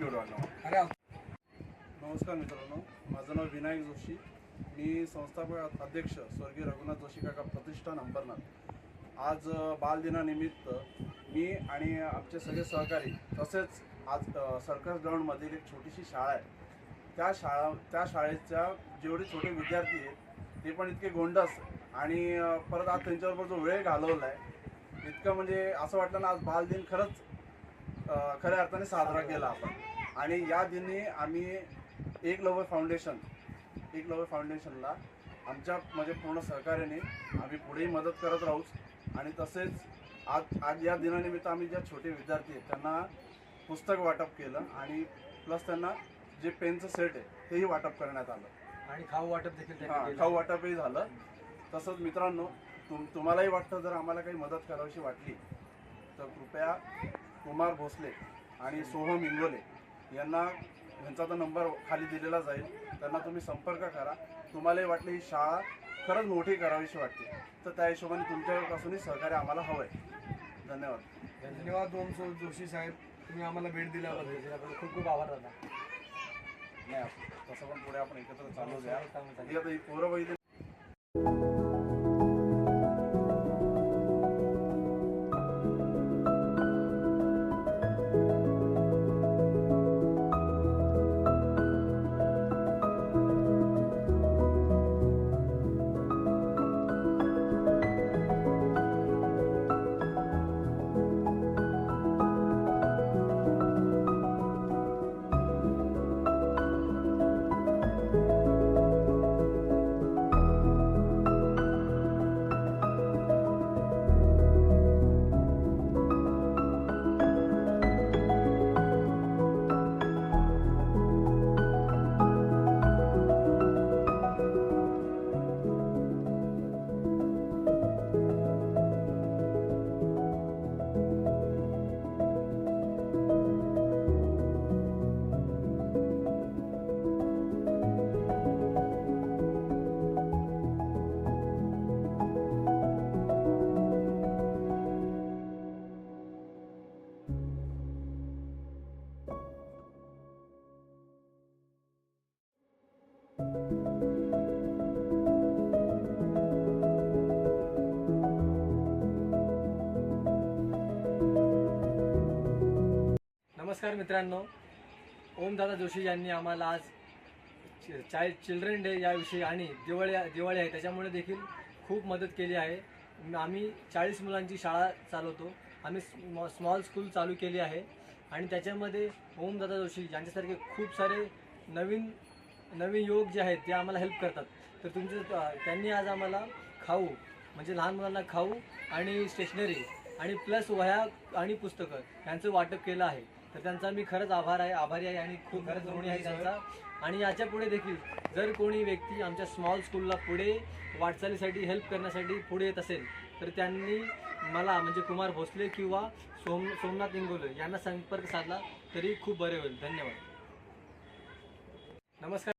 नमस्कार मित्रांनो माझं नाव विनायक जोशी. मी संस्थापक अध्यक्ष स्वर्गीय रघुनाथ जोशी काका प्रतिष्ठान अंबरनाथ आज बालदिनानिमित्त मी आणि आमचे सगळे सहकारी तसेच आज सर्कस ग्राउंडमधील एक छोटीशी शाळा आहे. त्या शाळा त्या शाळेच्या जेवढे छोटे विद्यार्थी आहेत ते पण इतके गोंडस आणि परत आज त्यांच्याबरोबर जो वेळ घालवला आहे इतकं म्हणजे असं वाटलं ना आज बालदिन खरंच खऱ्या अर्थाने साजरा केला आपण. आणि या दिनी आम्ही एक लवकर फाउंडेशन एक लवकर फाउंडेशनला आमच्या म्हणजे पूर्ण सहकार्याने आम्ही पुढेही मदत करत राहूच. आणि तसेच आज आज या दिनानिमित्त आम्ही ज्या छोटे विद्यार्थी आहेत त्यांना पुस्तक वाटप केलं आणि प्लस त्यांना जे पेनचं सेट आहे तेही वाटप करण्यात आलं. आणि खाऊ वाटप देखील. खाऊ वाटपही झालं. तसंच मित्रांनो तुम तुम्हालाही वाटतं जर आम्हाला काही मदत करावीशी वाटली तर कृपया कुमार भोसले आणि सोहम इंगोले यांना यांचा तर नंबर खाली दिलेला जाईल. त्यांना तुम्ही संपर्क करा. तुम्हालाही वाटलं ही शाळा खरंच मोठी करावीशी वाटते. तर त्या हिशोबाने तुमच्यापासूनही सहकार्य आम्हाला हवं आहे धन्यवाद. धन्यवाद ओम सो जोशी साहेब. तुम्ही आम्हाला भेट दिल्याबद्दल. खूप खूप आभार दादा. नाही तसं पण पुढे आपण एकत्र चालू द्या. ही आता ही पोरं बघितली नमस्कार मित्रांनो. ओमदादा जोशी यांनी आम्हाला आज चि- चाइल्ड चिल्ड्रन डे याविषयी आणि दिवाळी दिवाळी आहे त्याच्यामुळे देखील खूप मदत केली आहे. आम्ही चाळीस मुलांची शाळा चालवतो. आम्ही स्मॉ स्मॉल स्कूल चालू केली आहे. आणि त्याच्यामध्ये ओमदादा जोशी यांच्यासारखे खूप सारे नवीन नवीन युवक जे आहेत ते आम्हाला हेल्प करतात. तर तुमचे त्यांनी आज आम्हाला खाऊ म्हणजे लहान मुलांना खाऊ आणि स्टेशनरी आणि प्लस वह्या आणि पुस्तकं यांचं वाटप केलं आहे. तर त्यांचा मी खरंच आभार आहे आभारी आहे आणि खूप खरंच ऋणी आहे त्यांचा. आणि याच्यापुढे देखील जर कोणी व्यक्ती आमच्या स्मॉल स्कूलला पुढे वाटचालीसाठी हेल्प करण्यासाठी पुढे येत असेल तर त्यांनी मला म्हणजे कुमार भोसले किंवा सोम सोमनाथ इंगोले यांना संपर्क साधला तरी खूप बरे होईल. धन्यवाद. नमस्कार.